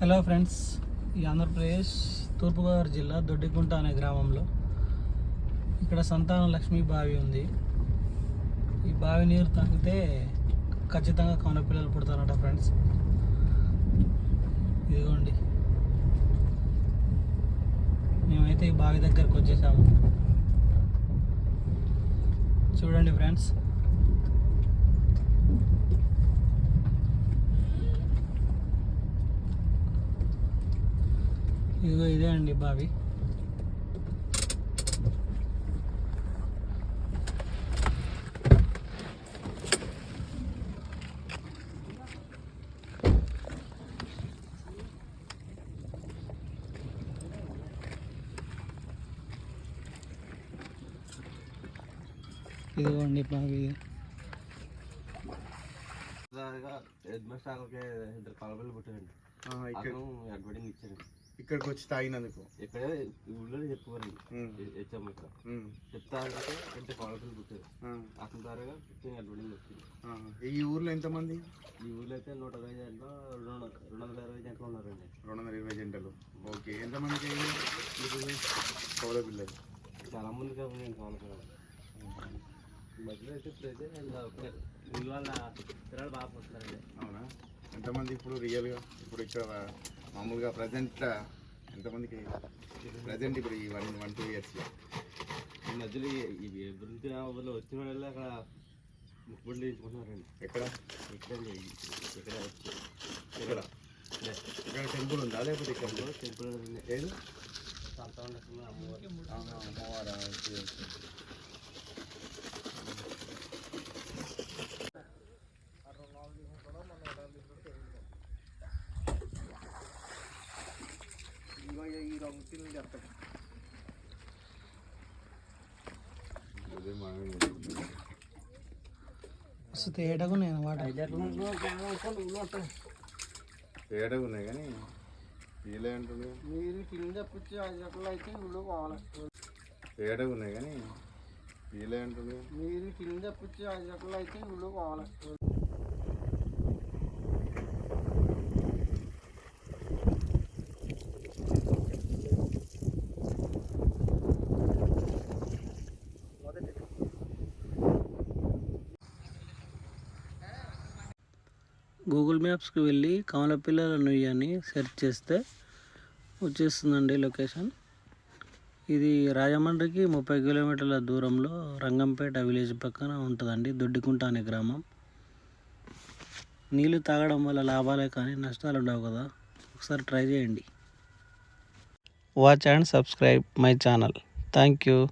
Hello friends ఈ ఆంధ్రప్రదేశ్ తూర్పుగోదావరి జిల్లా దొడ్డిగుంట అనే గ్రామంలో ఇక్కడ సంతాన లక్ష్మి బావి ఉంది. ఈ బావి నీరు తాగితే ఖచ్చితంగా కౌన పిల్లలు పుడతారట ఫ్రెండ్స్. ఇదిగోండి. మేమైతే ఈ బావి దగ్గరకు వచ్చేసాము. చూడండి ఫ్రెండ్స్. ఇదిగో ఇదే అండి బావి. ఇదిగోండి బావి. మాస్టర్కి ఇద్దరు కలబలు పుట్టారండి. అడ్వర్టైజ్ ఇచ్చాడు ఇక్కడికి వచ్చి తాగినందుకు. ఇక్కడే ఊళ్ళో చెప్పుకోరండి ఉమ్, హెచ్ఎం ఇక్కడ. చెప్తా అంటే ఇంత కలబలు పుట్టారు. అతని ద్వారా అడ్వర్టైజ్ వచ్చింది. ఈ ఊర్లో ఎంతమంది? ఈ ఊళ్ళో అయితే నూట ఇరవై జంటలు రెండు వందల రెండు వందల ఇరవై జంటలు ఉన్నారండి. రెండు వందల ఇరవై జంటలు. ఓకే. ఎంతమందికి కౌల పిల్లలు. చాలా మంది కాబట్టి నేను ఈ మధ్యలో అయితే ఇప్పుడైతే ఊళ్ళో వాళ్ళ పిల్లలు బాగా పుడతారండి. అవునా? ఎంతమంది ఇప్పుడు రియల్గా ఇప్పుడు ఇక్కడ మామూలుగా ప్రజెంట్ ఎంతమందికి ప్రజెంట్ ఇప్పుడు ఈ వన్ వన్ టూ ఇయర్స్లో ఈ మధ్యలో ఈ- గురించి ఊళ్ళో వచ్చిన వాళ్ళు అక్కడ ముక్కుబడి వేయించుకుంటున్నారండి ఎక్కడ? ఇక్కడండి ఇక్కడ ఇక్కడ. ఇక్కడ టెంపుల్ ఉందా? లేకపోతే ఇక్కడ టెంపుల్ ఏది? అమ్మవారు. ఆహా, అమ్మవారా ఓకే, ఓకే. అదే మనం మస్తు తేటగా నేను వాట తేడా ఉన్నాయి కానీ అంటుంది మీరు కింద పుచ్చి ఐదు గంటలు అయితే ఊళ్ళో పోవాలి. తేడా ఉన్నాయి కానీ అంటుంది మీరు కింద పుచ్చి ఐదు గంటలు అయితే ఊళ్ళో పోవాలి. గూగుల్ మ్యాప్స్కి వెళ్ళి కమలపిల్లల నుయ్యి అని సెర్చ్ చేస్తే వచ్చేస్తుందండి లొకేషన్. ఇది రాజమండ్రికి ముప్పై కిలోమీటర్ల దూరంలో రంగంపేట విలేజ్ పక్కన ఉంటుందండి దొడ్డికుంట అనే గ్రామం. నీళ్ళు తాగడం వల్ల లాభాలే కానీ నష్టాలు ఉండవు కదా. ఒకసారి ట్రై చేయండి. Watch and subscribe my channel thank you